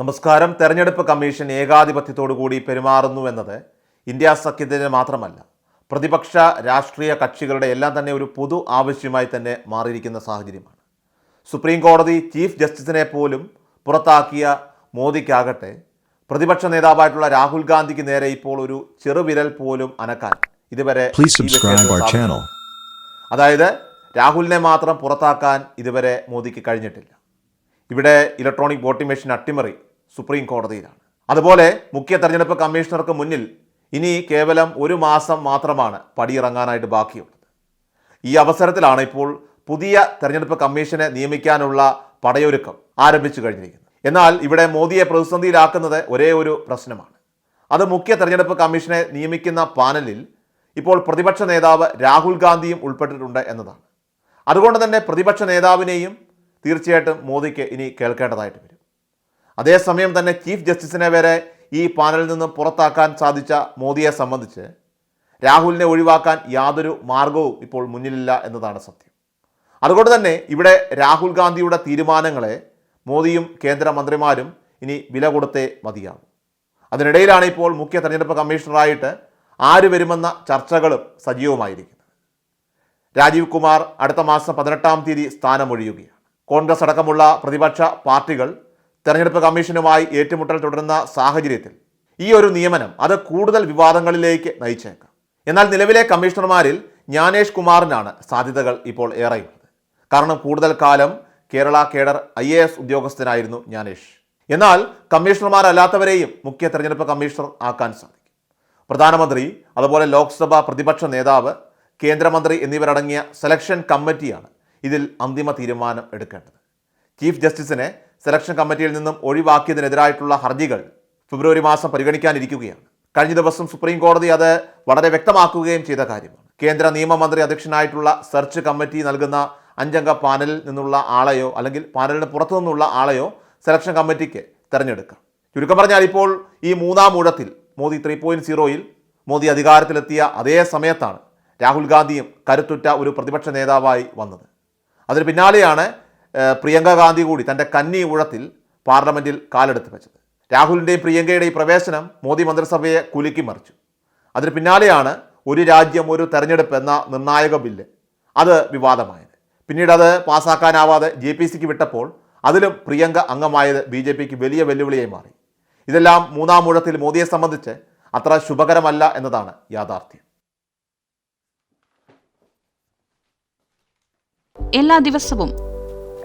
നമസ്കാരം. തെരഞ്ഞെടുപ്പ് കമ്മീഷൻ ഏകാധിപത്യത്തോടുകൂടി പെരുമാറുന്നു എന്നത് ഇന്ത്യ സഖ്യത്തിന് മാത്രമല്ല പ്രതിപക്ഷ രാഷ്ട്രീയ കക്ഷികളുടെ എല്ലാം തന്നെ ഒരു പൊതു ആവശ്യമായി തന്നെ മാറിയിരിക്കുന്ന സാഹചര്യമാണ്. സുപ്രീം കോടതി ചീഫ് ജസ്റ്റിസിനെ പോലും പുറത്താക്കിയ മോദിക്കാകട്ടെ പ്രതിപക്ഷ നേതാവായിട്ടുള്ള രാഹുൽ ഗാന്ധിക്ക് നേരെ ഇപ്പോൾ ഒരു ചെറുവിരൽ പോലും അനക്കാൻ ഇതുവരെ. അതായത് രാഹുലിനെ മാത്രം പുറത്താക്കാൻ ഇതുവരെ മോദിക്ക് കഴിഞ്ഞിട്ടില്ല. ഇവിടെ ഇലക്ട്രോണിക് വോട്ടിംഗ് മെഷീൻ അട്ടിമറി. സുപ്രീം കോടതിയിലാണ്. അതുപോലെ മുഖ്യ തെരഞ്ഞെടുപ്പ് കമ്മീഷണർക്ക് മുന്നിൽ ഇനി കേവലം ഒരു മാസം മാത്രമാണ് പടിയിറങ്ങാനായിട്ട് ബാക്കിയുള്ളത്. ഈ അവസരത്തിലാണ് ഇപ്പോൾ പുതിയ തെരഞ്ഞെടുപ്പ് കമ്മീഷനെ നിയമിക്കാനുള്ള പടയൊരുക്കം ആരംഭിച്ചു കഴിഞ്ഞിരിക്കുന്നത്. എന്നാൽ ഇവിടെ മോദിയെ പ്രതിസന്ധിയിലാക്കുന്നത് ഒരേ ഒരു പ്രശ്നമാണ്. അത് മുഖ്യ തെരഞ്ഞെടുപ്പ് കമ്മീഷനെ നിയമിക്കുന്ന പാനലിൽ ഇപ്പോൾ പ്രതിപക്ഷ നേതാവ് രാഹുൽ ഗാന്ധിയും ഉൾപ്പെട്ടിട്ടുണ്ട് എന്നതാണ്. അതുകൊണ്ട് തന്നെ പ്രതിപക്ഷ നേതാവിനെയും തീർച്ചയായിട്ടും മോദിക്ക് ഇനി കേൾക്കേണ്ടതായിട്ട് വരും. അതേസമയം തന്നെ ചീഫ് ജസ്റ്റിസിനെ വരെ ഈ പാനലിൽ നിന്നും പുറത്താക്കാൻ സാധിച്ച മോദിയെ സംബന്ധിച്ച് രാഹുലിനെ ഒഴിവാക്കാൻ യാതൊരു മാർഗവും ഇപ്പോൾ മുന്നിലില്ല എന്നതാണ് സത്യം. അതുകൊണ്ട് തന്നെ ഇവിടെ രാഹുൽ ഗാന്ധിയുടെ തീരുമാനങ്ങളെ മോദിയും കേന്ദ്രമന്ത്രിമാരും ഇനി വില കൊടുത്തേ മതിയാകും അതിനിടയിലാണ് ഇപ്പോൾ മുഖ്യ തെരഞ്ഞെടുപ്പ് കമ്മീഷണറായിട്ട് ആര് വരുമെന്ന ചർച്ചകളും സജീവമായിരിക്കുന്നത്. രാജീവ് കുമാർ അടുത്ത മാസം പതിനെട്ടാം തീയതി സ്ഥാനമൊഴിയുകയാണ്. കോൺഗ്രസ് അടക്കമുള്ള പ്രതിപക്ഷ പാർട്ടികൾ തെരഞ്ഞെടുപ്പ് കമ്മീഷനുമായി ഏറ്റുമുട്ടൽ തുടരുന്ന സാഹചര്യത്തിൽ ഈ ഒരു നിയമനം അത് കൂടുതൽ വിവാദങ്ങളിലേക്ക് നയിച്ചേക്കാം. എന്നാൽ നിലവിലെ കമ്മീഷണർമാരിൽ ജ്ഞാനേഷ് കുമാറിനാണ് സാധ്യതകൾ ഇപ്പോൾ ഏറെയുള്ളത്. കാരണം കൂടുതൽ കാലം Kerala cadre I A S ഉദ്യോഗസ്ഥനായിരുന്നു Gyanesh. എന്നാൽ കമ്മീഷണർമാരല്ലാത്തവരെയും മുഖ്യ തെരഞ്ഞെടുപ്പ് കമ്മീഷണർ ആക്കാൻ സാധിക്കും. പ്രധാനമന്ത്രി അതുപോലെ ലോക്സഭ പ്രതിപക്ഷ നേതാവ് കേന്ദ്രമന്ത്രി എന്നിവരടങ്ങിയ സെലക്ഷൻ കമ്മിറ്റിയാണ് ഇതിൽ അന്തിമ തീരുമാനം എടുക്കേണ്ടത്. ചീഫ് ജസ്റ്റിസിനെ സെലക്ഷൻ കമ്മിറ്റിയിൽ നിന്നും ഒഴിവാക്കിയതിനെതിരായിട്ടുള്ള ഹർജികൾ ഫെബ്രുവരി മാസം പരിഗണിക്കാനിരിക്കുകയാണ്. കഴിഞ്ഞ ദിവസം സുപ്രീം കോടതി അത് വളരെ വ്യക്തമാക്കുകയും ചെയ്ത കാര്യമാണ്. കേന്ദ്ര നിയമമന്ത്രി അധ്യക്ഷനായിട്ടുള്ള സെർച്ച് കമ്മിറ്റി നൽകുന്ന അഞ്ചംഗ പാനലിൽ നിന്നുള്ള ആളെയോ അല്ലെങ്കിൽ പാനലിന് പുറത്തു നിന്നുള്ള ആളെയോ സെലക്ഷൻ കമ്മിറ്റിക്ക് തിരഞ്ഞെടുക്കാം. ചുരുക്കം പറഞ്ഞാൽ ഇപ്പോൾ ഈ മൂന്നാം ഊഴത്തിൽ മോദി ത്രീ പോയിന്റ് സീറോയിൽ മോദി അധികാരത്തിലെത്തിയ അതേ സമയത്താണ് രാഹുൽ ഗാന്ധിയും കരുത്തുറ്റ ഒരു പ്രതിപക്ഷ നേതാവായി വന്നത്. അതിന് പിന്നാലെയാണ് പ്രിയങ്ക ഗാന്ധി കൂടി തന്റെ കന്നി ഊഴത്തിൽ പാർലമെന്റിൽ കാലെടുത്ത് വെച്ചത്. രാഹുലിന്റെയും പ്രിയങ്കയുടെയും പ്രവേശനം മോദി മന്ത്രിസഭയെ കുലുക്കി മറിച്ചു. അതിന് പിന്നാലെയാണ് ഒരു രാജ്യം ഒരു തെരഞ്ഞെടുപ്പ് എന്ന നിർണായക ബില്ല്. അത് വിവാദമായത്. പിന്നീട് അത് പാസ്സാക്കാനാവാതെ ജെ പി സിക്ക് വിട്ടപ്പോൾ അതിലും പ്രിയങ്ക അംഗമായത് ബി ജെ പിക്ക് വലിയ വെല്ലുവിളിയായി മാറി. ഇതെല്ലാം മൂന്നാം ഊഴത്തിൽ മോദിയെ സംബന്ധിച്ച് അത്ര ശുഭകരമല്ല എന്നതാണ് യാഥാർത്ഥ്യം. എല്ലാ ദിവസവും